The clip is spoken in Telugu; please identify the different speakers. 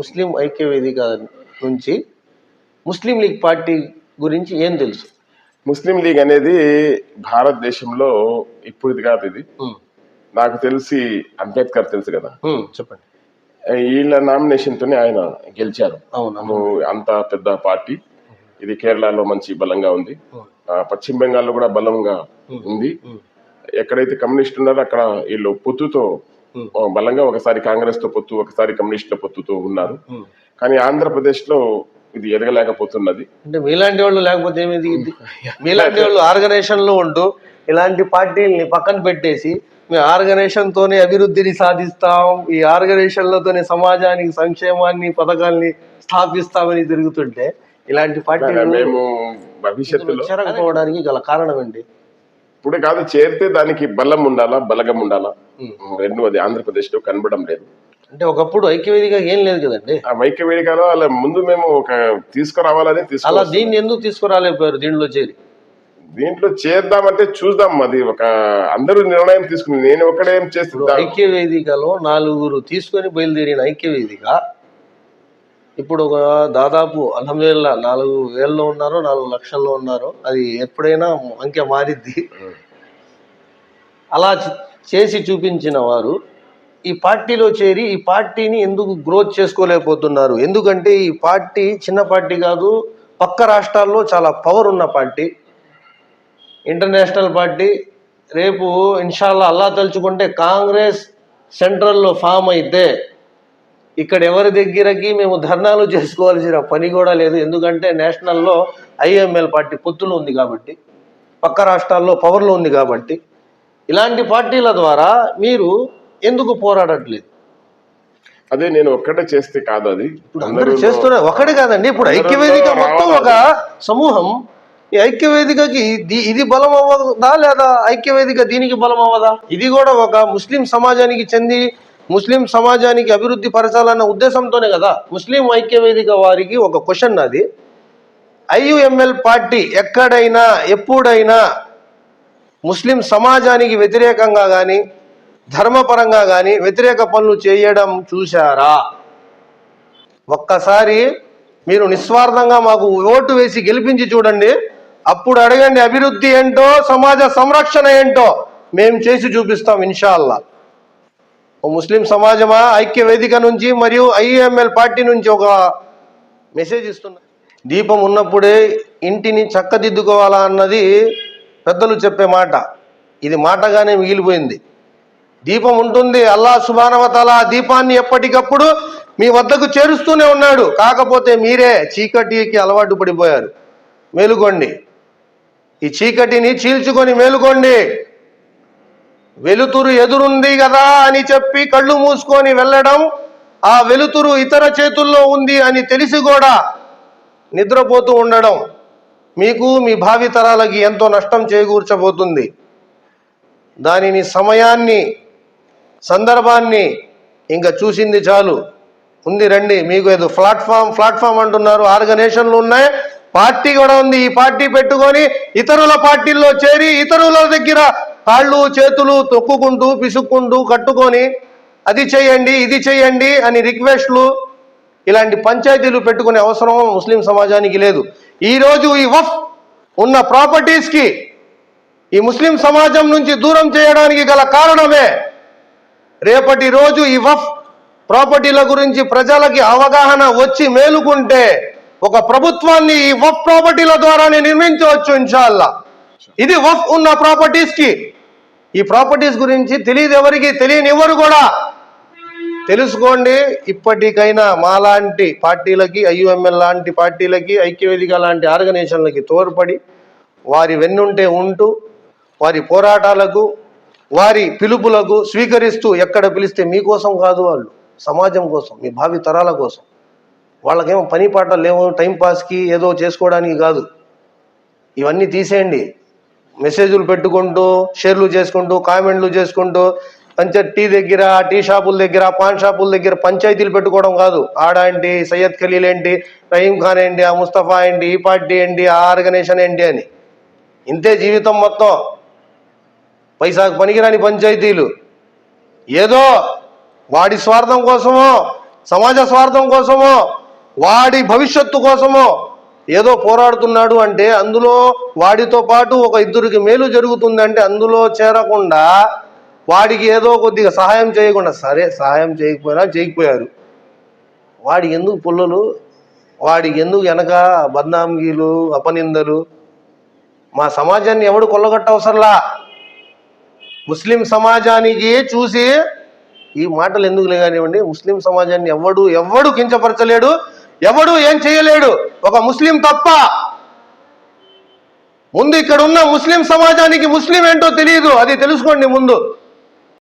Speaker 1: ముస్లిం ఐక్య వేదిక నుంచి ముస్లిం లీగ్ పార్టీ గురించి ఏం తెలుసు?
Speaker 2: ముస్లిం లీగ్ అనేది భారతదేశంలో ఇప్పుడుది కాదు ఇది. నాకు తెలిసి అంబేద్కర్ తెలుసు కదా.
Speaker 1: చెప్పండి.
Speaker 2: వీళ్ళ నామినేషన్ తోనే ఆయన గెలిచారు.
Speaker 1: అవునా?
Speaker 2: అంత పెద్ద పార్టీ. ఇది కేరళలో మంచి బలంగా ఉంది. పశ్చిమ బెంగాల్లో కూడా బలంగా ఉంది. ఎక్కడైతే కమ్యూనిస్ట్ ఉన్నారో అక్కడ వీళ్ళు పొత్తుతో బలంగా ఒకసారి కాంగ్రెస్తో పొత్తు ఒకసారి కమ్యూనిస్టుల పొత్తుతో ఉన్నారు.
Speaker 1: ఉమ్.
Speaker 2: కానీ ఆంధ్రప్రదేశ్లో ఇది ఎదగలేకపోతున్నది.
Speaker 1: అంటే మీలాంటి వాళ్ళు లేకపోతే ఏమిది? ఇది మీలాంటి వాళ్ళు ఆర్గనైజేషన్లో ఉంటూ ఇలాంటి పార్టీల్ని పక్కన పెట్టేసి మేము ఆర్గనైజేషన్ తోనే అభివృద్ధిని సాధిస్తాం ఈ ఆర్గనైజేషన్లతోనే సమాజానికి సంక్షేమాన్ని పథకాల్ని స్థాపిస్తామని తిరుగుతుంటే ఇలాంటి పార్టీలు
Speaker 2: మేము భవిష్యత్తులో
Speaker 1: చేరకపోవడానికి గల కారణం ఏంటి?
Speaker 2: ఇప్పుడు కాదు చేరితే దానికి బలం ఉండాలా బలగం ఉండాలా?
Speaker 1: ఉమ్.
Speaker 2: రెండు అది ఆంధ్రప్రదేశ్లో కనబడడం లేదు.
Speaker 1: అంటే ఒకప్పుడు ఐక్యవేదిక ఏం లేదు కదండి.
Speaker 2: ఆ వైక్య వేదికలో అలా ముందు మేము ఒక తీసుకురావాలని
Speaker 1: అలా దీన్ని ఎందుకు తీసుకురాలేకపోయారు దీనిలో చేరి?
Speaker 2: దీంట్లో చేద్దామంటే చూద్దాం అది ఒక అందరూ నిర్ణయం తీసుకుని నేను ఒకడే ఏం చేస్తుందా
Speaker 1: ఐక్య వేదికలో నాలుగురు తీసుకొని బయలుదేరిన ఐక్య వేదిక ఇప్పుడు ఒక దాదాపు అల్హమ్దుల్లా నాలుగు వేల్లో ఉన్నారో నాలుగు లక్షల్లో ఉన్నారో అది ఎప్పుడైనా అంకె మారిద్ది. అలా చేసి చూపించిన వారు ఈ పార్టీలో చేరి ఈ పార్టీని ఎందుకు గ్రోత్ చేసుకోలేకపోతున్నారు? ఎందుకంటే ఈ పార్టీ చిన్న పార్టీ కాదు పక్క రాష్ట్రాల్లో చాలా పవర్ ఉన్న పార్టీ. ఇంటర్నేషనల్ పార్టీ రేపు ఇన్షాల్లా అల్లా తలుచుకుంటే కాంగ్రెస్ సెంట్రల్లో ఫామ్ అయితే ఇక్కడ ఎవరి దగ్గరకి మేము ధర్నాలు చేసుకోవాల్సిన పని కూడా లేదు. ఎందుకంటే నేషనల్లో ఐఎంఎల్ పార్టీ పొత్తులో ఉంది కాబట్టి పక్క రాష్ట్రాల్లో పవర్లో ఉంది కాబట్టి ఇలాంటి పార్టీల ద్వారా మీరు ఎందుకు పోరాడట్లేదు?
Speaker 2: అదే నేను ఒక్కటే చేస్తే కాదు అది.
Speaker 1: అందరూ చేస్తున్నారు ఒకటి కాదండి. ఇప్పుడు ఐక్యవేదిక మొత్తం ఒక సమూహం. ఈ ఐక్యవేదికకి ఇది బలం అవ్వదా లేదా ఐక్యవేదిక దీనికి బలం అవ్వదా ఇది కూడా ఒక ముస్లిం సమాజానికి చెంది ముస్లిం సమాజానికి అభివృద్ధి పరచాలన్న ఉద్దేశంతోనే కదా ముస్లిం ఐక్యవేదిక వారికి ఒక క్వశ్చన్ అది ఐయుఎంఎల్ పార్టీ ఎక్కడైనా ఎప్పుడైనా ముస్లిం సమాజానికి వ్యతిరేకంగా కానీ ధర్మపరంగా కానీ వ్యతిరేక పనులు చేయడం చూశారా? ఒక్కసారి మీరు నిస్వార్థంగా మాకు ఓటు వేసి గెలిపించి చూడండి. అప్పుడు అడగండి అభివృద్ధి ఏంటో సమాజ సంరక్షణ ఏంటో. మేము చేసి చూపిస్తాం ఇన్షాల్లా. ముస్లిం సమాజమా ఐక్య వేదిక నుంచి మరియు ఐఎంఎల్ పార్టీ నుంచి ఒక మెసేజ్ ఇస్తున్నా. దీపం ఉన్నప్పుడే ఇంటిని చక్కదిద్దుకోవాలా అన్నది పెద్దలు చెప్పే మాట. ఇది మాటగానే మిగిలిపోయింది. దీపం ఉంటుంది అల్లా సుభానవతల ఆ దీపాన్ని ఎప్పటికప్పుడు మీ వద్దకు చేరుస్తూనే ఉన్నాడు. కాకపోతే మీరే చీకటికి అలవాటు పడిపోయారు. మేలుకోండి. ఈ చీకటిని చీల్చుకొని మేలుకోండి. వెలుతురు ఎదురుంది కదా అని చెప్పి కళ్ళు మూసుకొని వెళ్ళడం ఆ వెలుతురు ఇతర చేతుల్లో ఉంది అని తెలిసి కూడా నిద్రపోతూ ఉండడం మీకు మీ భావితరాలకి ఎంతో నష్టం చేకూర్చబోతుంది. దానిని సమయాన్ని సందర్భాన్ని ఇంకా చూసింది చాలు. ఉంది రండి మీకు ఏదో ప్లాట్ఫామ్ ప్లాట్ఫామ్ అంటున్నారు ఆర్గనైజేషన్లు ఉన్నాయి. పార్టీ కూడా ఉంది. ఈ పార్టీ పెట్టుకొని ఇతరుల పార్టీల్లో చేరి ఇతరుల దగ్గర కాళ్ళు చేతులు తొక్కుకుంటూ పిసుక్కుంటూ కట్టుకొని అది చేయండి ఇది చేయండి అని రిక్వెస్ట్లు ఇలాంటి పంచాయతీలు పెట్టుకునే అవసరం ముస్లిం సమాజానికి లేదు. ఈరోజు ఈ వఫ్ ఉన్న ప్రాపర్టీస్కి ఈ ముస్లిం సమాజం నుంచి దూరం చేయడానికి గల కారణమే రేపటి రోజు ఈ వఫ్ ప్రాపర్టీల గురించి ప్రజలకి అవగాహన వచ్చి మేలుకుంటే ఒక ప్రభుత్వాన్ని ఈ వఫ్ ప్రాపర్టీల ద్వారానే నిర్మించవచ్చు ఇన్షాల్లా ఇది వఫ్ ఉన్న ప్రాపర్టీస్కి. ఈ ప్రాపర్టీస్ గురించి తెలియదు ఎవరికి తెలియని ఎవరు కూడా. తెలుసుకోండి ఇప్పటికైనా మాలాంటి పార్టీలకి ఐయుఎంఎల్ లాంటి పార్టీలకి ఐక్యవేదిక లాంటి ఆర్గనైజేషన్లకి తోడ్పడి వారి వెన్నుంటే ఉంటూ వారి పోరాటాలకు వారి పిలుపులకు స్వీకరిస్తూ ఎక్కడ పిలిస్తే మీకోసం కాదు వాళ్ళు. సమాజం కోసం మీ భావి తరాల కోసం. వాళ్ళకేమో పని పాట లేవు టైంపాస్కి ఏదో చేసుకోవడానికి కాదు. ఇవన్నీ తీసేయండి. మెసేజ్లు పెట్టుకుంటూ షేర్లు చేసుకుంటూ కామెంట్లు చేసుకుంటూ పంచ టీ దగ్గర టీ షాపుల దగ్గర పాన్ షాపుల దగ్గర పంచాయతీలు పెట్టుకోవడం కాదు. ఆడ ఏంటి సయ్యద్ ఖలీల్ ఏంటి రహీం ఖాన్ ఏంటి ఆ ముస్తఫా ఏంటి ఈ పార్టీ ఏంటి ఆ ఆర్గనైజేషన్ ఏంటి అని. ఇంతే జీవితం మొత్తం. పైసాకు పనికిరాని పంచాయతీలు. ఏదో వాడి స్వార్థం కోసమో సమాజ స్వార్థం కోసమో వాడి భవిష్యత్తు కోసమో ఏదో పోరాడుతున్నాడు అంటే అందులో వాడితో పాటు ఒక ఇద్దరికి మేలు జరుగుతుందంటే అందులో చేరకుండా వాడికి ఏదో కొద్దిగా సహాయం చేయకుండా సరే సహాయం చేయకపోయినా చేయకపోయారు. వాడి ఎందుకు పుల్లలు? వాడికి ఎందుకు వెనక బద్నామీలు అపనిందలు? మా సమాజాన్ని ఎవడు కొల్లగొట్టవసరలా? ముస్లిం సమాజానికి చూసి ఈ మాటలు ఎందుకు లేగానివ్వండి ముస్లిం సమాజాన్ని ఎవడు ఎవడు కించపరచలేడు? ఎవడు ఏం చేయలేడు. ఒక ముస్లిం తప్ప. ముందు ఇక్కడ ఉన్న ముస్లిం సమాజానికి ముస్లిం ఏంటో తెలియదు అది తెలుసుకోండి ముందు.